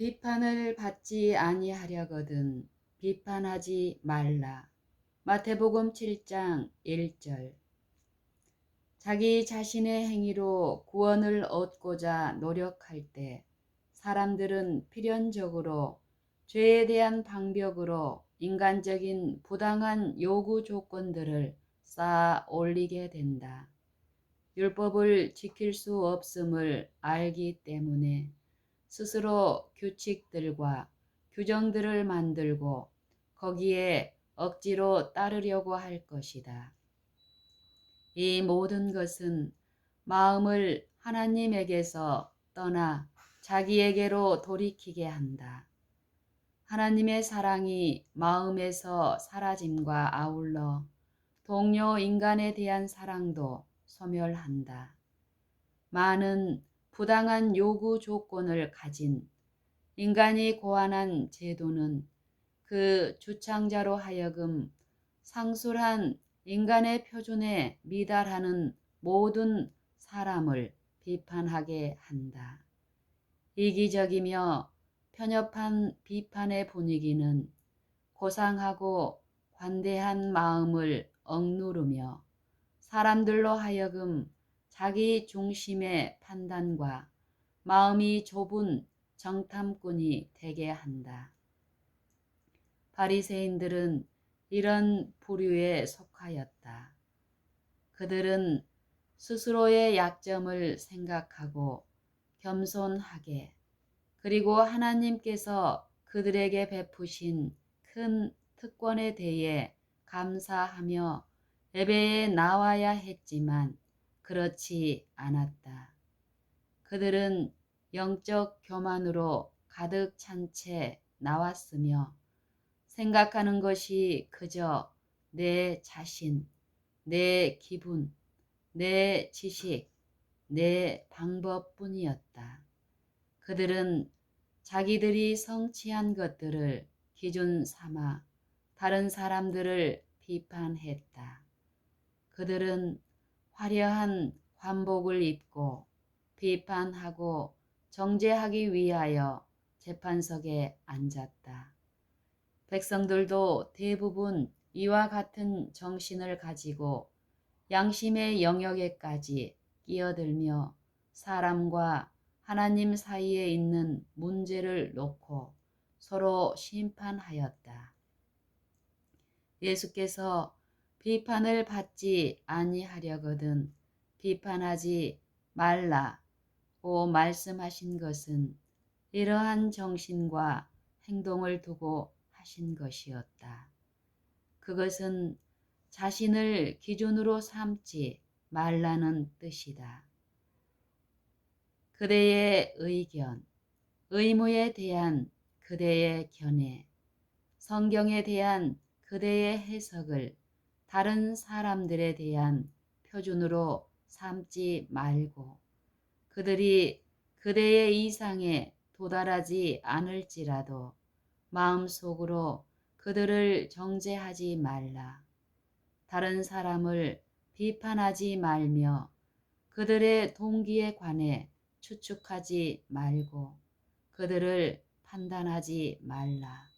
비판을 받지 아니하려거든 비판하지 말라. 마태복음 7장 1절 자기 자신의 행위로 구원을 얻고자 노력할 때 사람들은 필연적으로 죄에 대한 방벽으로 인간적인 부당한 요구 조건들을 쌓아 올리게 된다. 율법을 지킬 수 없음을 알기 때문에 스스로 규칙들과 규정들을 만들고 거기에 억지로 따르려고 할 것이다. 이 모든 것은 마음을 하나님에게서 떠나 자기에게로 돌이키게 한다. 하나님의 사랑이 마음에서 사라짐과 아울러 동료 인간에 대한 사랑도 소멸한다. 많은 부당한 요구 조건을 가진 인간이 고안한 제도는 그 주창자로 하여금 상술한 인간의 표준에 미달하는 모든 사람을 비판하게 한다. 이기적이며 편협한 비판의 분위기는 고상하고 관대한 마음을 억누르며 사람들로 하여금 자기 중심의 판단과 마음이 좁은 정탐꾼이 되게 한다. 바리새인들은 이런 부류에 속하였다. 그들은 스스로의 약점을 생각하고 겸손하게 그리고 하나님께서 그들에게 베푸신 큰 특권에 대해 감사하며 예배에 나와야 했지만 그렇지 않았다. 그들은 영적 교만으로 가득 찬 채 나왔으며 생각하는 것이 그저 내 자신, 내 기분, 내 지식, 내 방법뿐이었다. 그들은 자기들이 성취한 것들을 기준 삼아 다른 사람들을 비판했다. 그들은 화려한 관복을 입고 비판하고 정죄하기 위하여 재판석에 앉았다. 백성들도 대부분 이와 같은 정신을 가지고 양심의 영역에까지 끼어들며 사람과 하나님 사이에 있는 문제를 놓고 서로 심판하였다. 예수께서 비판을 받지 아니하려거든 비판하지 말라고 말씀하신 것은 이러한 정신과 행동을 두고 하신 것이었다. 그것은 자신을 기준으로 삼지 말라는 뜻이다. 그대의 의견, 의무에 대한 그대의 견해, 성경에 대한 그대의 해석을 다른 사람들에 대한 표준으로 삼지 말고 그들이 그대의 이상에 도달하지 않을지라도 마음속으로 그들을 정죄하지 말라. 다른 사람을 비판하지 말며 그들의 동기에 관해 추측하지 말고 그들을 판단하지 말라.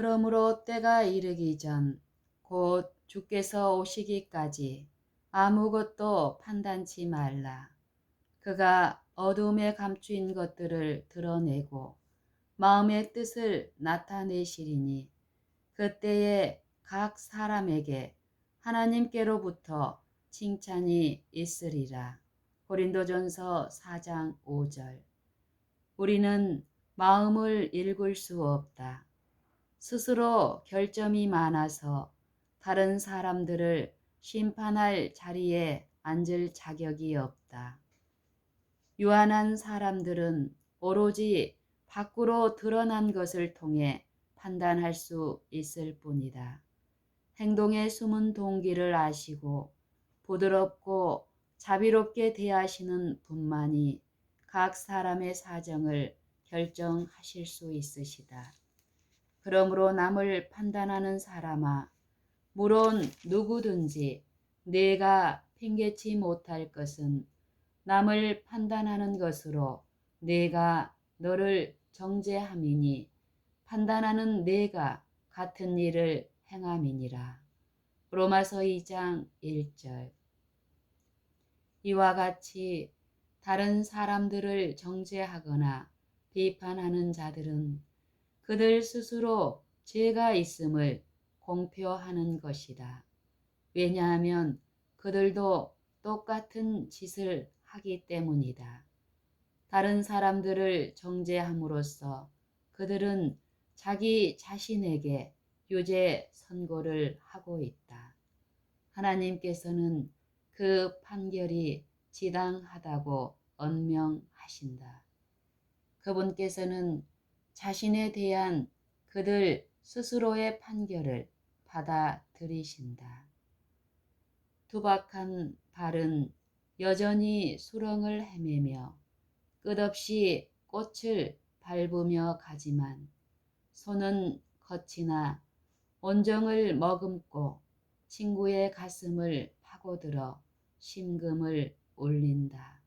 그러므로 때가 이르기 전 곧 주께서 오시기까지 아무것도 판단치 말라. 그가 어둠에 감추인 것들을 드러내고 마음의 뜻을 나타내시리니 그때에 각 사람에게 하나님께로부터 칭찬이 있으리라. 고린도전서 4장 5절 우리는 마음을 읽을 수 없다. 스스로 결점이 많아서 다른 사람들을 심판할 자리에 앉을 자격이 없다. 유한한 사람들은 오로지 밖으로 드러난 것을 통해 판단할 수 있을 뿐이다. 행동의 숨은 동기를 아시고 부드럽고 자비롭게 대하시는 분만이 각 사람의 사정을 결정하실 수 있으시다. 그러므로 남을 판단하는 사람아, 물론 누구든지 내가 핑계치 못할 것은 남을 판단하는 것으로 내가 너를 정죄함이니 판단하는 내가 같은 일을 행함이니라. 로마서 2장 1절 이와 같이 다른 사람들을 정죄하거나 비판하는 자들은 그들 스스로 죄가 있음을 공표하는 것이다. 왜냐하면 그들도 똑같은 짓을 하기 때문이다. 다른 사람들을 정죄함으로써 그들은 자기 자신에게 유죄 선고를 하고 있다. 하나님께서는 그 판결이 지당하다고 언명하신다. 그분께서는 자신에 대한 그들 스스로의 판결을 받아들이신다. 투박한 발은 여전히 수렁을 헤매며 끝없이 꽃을 밟으며 가지만 손은 거치나 온정을 머금고 친구의 가슴을 파고들어 심금을 울린다.